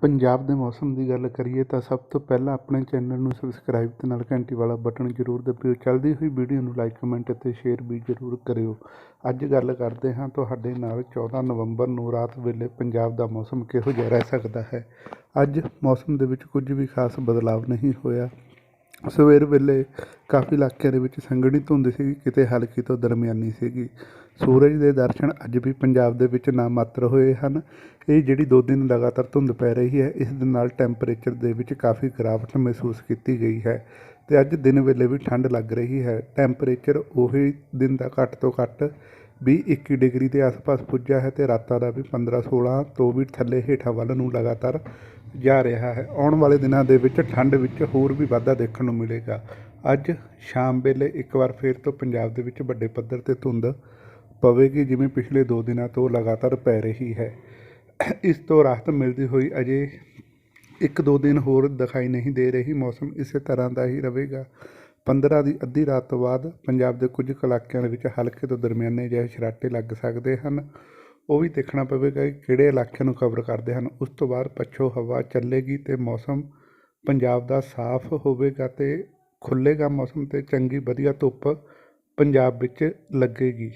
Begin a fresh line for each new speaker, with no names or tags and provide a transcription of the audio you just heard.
ਪੰਜਾਬ ਦੇ ਮੌਸਮ ਦੀ ਗੱਲ ਕਰੀਏ ਤਾਂ ਸਭ ਤੋਂ ਪਹਿਲਾਂ ਆਪਣੇ ਚੈਨਲ ਨੂੰ ਸਬਸਕ੍ਰਾਈਬ ਅਤੇ ਨਾਲ ਘੰਟੀ ਵਾਲਾ ਬਟਨ ਜ਼ਰੂਰ ਦਬਾਇਓ ਚੱਲਦੀ ਹੋਈ ਵੀਡੀਓ ਨੂੰ ਲਾਈਕ ਕਮੈਂਟ ਅਤੇ ਸ਼ੇਅਰ ਵੀ ਜ਼ਰੂਰ ਕਰਿਓ। ਅੱਜ ਗੱਲ ਕਰਦੇ ਹਾਂ ਤੁਹਾਡੇ ਨਾਲ 14 ਨਵੰਬਰ ਨੂੰ ਰਾਤ ਵੇਲੇ ਪੰਜਾਬ ਦਾ ਮੌਸਮ ਕਿਹੋ ਜਿਹਾ ਰਹਿ ਸਕਦਾ ਹੈ? ਅੱਜ ਮੌਸਮ ਦੇ ਵਿੱਚ ਕੁਝ ਵੀ ਖਾਸ ਬਦਲਾਵ ਨਹੀਂ ਹੋਇਆ। ਸਵੇਰ ਵੇਲੇ ਕਾਫੀ ਇਲਾਕਿਆਂ ਦੇ ਵਿੱਚ ਸੰਘਣੀ ਧੁੰਦ ਸੀ, ਕਿਤੇ ਹਲਕੀ ਤੋਂ ਦਰਮਿਆਨੀ ਸੀਗੀ। ਸੂਰਜ ਦੇ ਦਰਸ਼ਨ ਅੱਜ ਵੀ ਪੰਜਾਬ ਦੇ ਵਿੱਚ ਨਾ ਮਾਤਰ ਹੋਏ ਹਨ। ਇਹ ਜਿਹੜੀ ਦੋ ਦਿਨ ਲਗਾਤਾਰ ਧੁੰਦ ਪੈ ਰਹੀ ਹੈ, ਇਸ ਦੇ ਨਾਲ ਟੈਂਪਰੇਚਰ ਦੇ ਵਿੱਚ ਕਾਫੀ ਗਿਰਾਵਟ ਮਹਿਸੂਸ ਕੀਤੀ ਗਈ ਹੈ ਤੇ ਅੱਜ ਦਿਨ ਵੇਲੇ ਵੀ ਠੰਡ ਲੱਗ ਰਹੀ ਹੈ। ਟੈਂਪਰੇਚਰ ਉਹੀ ਦਿਨ ਦਾ ਘੱਟ ਤੋਂ ਘੱਟ ਵੀਹ 21 ਡਿਗਰੀ ਦੇ ਆਸ-ਪਾਸ ਪੁੱਜਾ ਹੈ ਤੇ ਰਾਤਾਂ ਦਾ ਵੀ 15 16 ਤੋਂ ਵੀ ਥੱਲੇ ਹੇਠਾਂ ਵੱਲ ਨੂੰ ਲਗਾਤਾਰ ਜਾ ਰਿਹਾ ਹੈ। ਆਉਣ ਵਾਲੇ ਦਿਨਾਂ ਦੇ ਵਿੱਚ ਠੰਡ ਵਿੱਚ ਹੋਰ ਵੀ ਵਾਧਾ ਦੇਖਣ ਨੂੰ ਮਿਲੇਗਾ। ਅੱਜ ਸ਼ਾਮ ਵੇਲੇ ਇੱਕ ਵਾਰ ਫੇਰ ਤੋਂ ਪੰਜਾਬ ਦੇ ਵਿੱਚ ਵੱਡੇ ਪੱਧਰ ਤੇ ਧੁੰਦ ਪਵੇਗੀ, ਜਿਵੇਂ ਪਿਛਲੇ 2 ਦਿਨਾਂ ਤੋਂ ਲਗਾਤਾਰ ਪੈ ਰਹੀ ਹੈ। ਇਸ ਤੋਂ ਰਾਹਤ ਮਿਲਦੀ ਹੋਈ ਅਜੇ ਇੱਕ ਦੋ ਦਿਨ ਹੋਰ ਦਿਖਾਈ ਨਹੀਂ ਦੇ ਰਹੀ। ਮੌਸਮ ਇਸੇ ਤਰ੍ਹਾਂ ਦਾ ਹੀ ਰਹੇਗਾ। 15 ਦੀ ਅੱਧੀ ਰਾਤ ਤੋਂ ਬਾਅਦ ਪੰਜਾਬ ਦੇ ਕੁਝ ਇਲਾਕਿਆਂ ਦੇ ਵਿੱਚ ਹਲਕੇ ਤੋਂ ਦਰਮਿਆਨੇ ਜਿਹੇ ਛਰਾਟੇ ਲੱਗ ਸਕਦੇ ਹਨ। ਉਹ ਵੀ ਦੇਖਣਾ ਪਵੇਗਾ ਕਿ ਕਿਹੜੇ ਇਲਾਕਿਆਂ ਨੂੰ ਕਵਰ ਕਰਦੇ ਹਨ। ਉਸ ਤੋਂ ਬਾਅਦ ਪੱਛੋ ਹਵਾ ਚੱਲੇਗੀ ਤੇ ਮੌਸਮ ਪੰਜਾਬ ਦਾ ਸਾਫ਼ ਹੋਵੇਗਾ ਤੇ ਖੁੱਲ੍ਹੇਗਾ ਮੌਸਮ ਤੇ ਚੰਗੀ ਵਧੀਆ ਧੁੱਪ ਪੰਜਾਬ ਵਿੱਚ ਲੱਗੇਗੀ।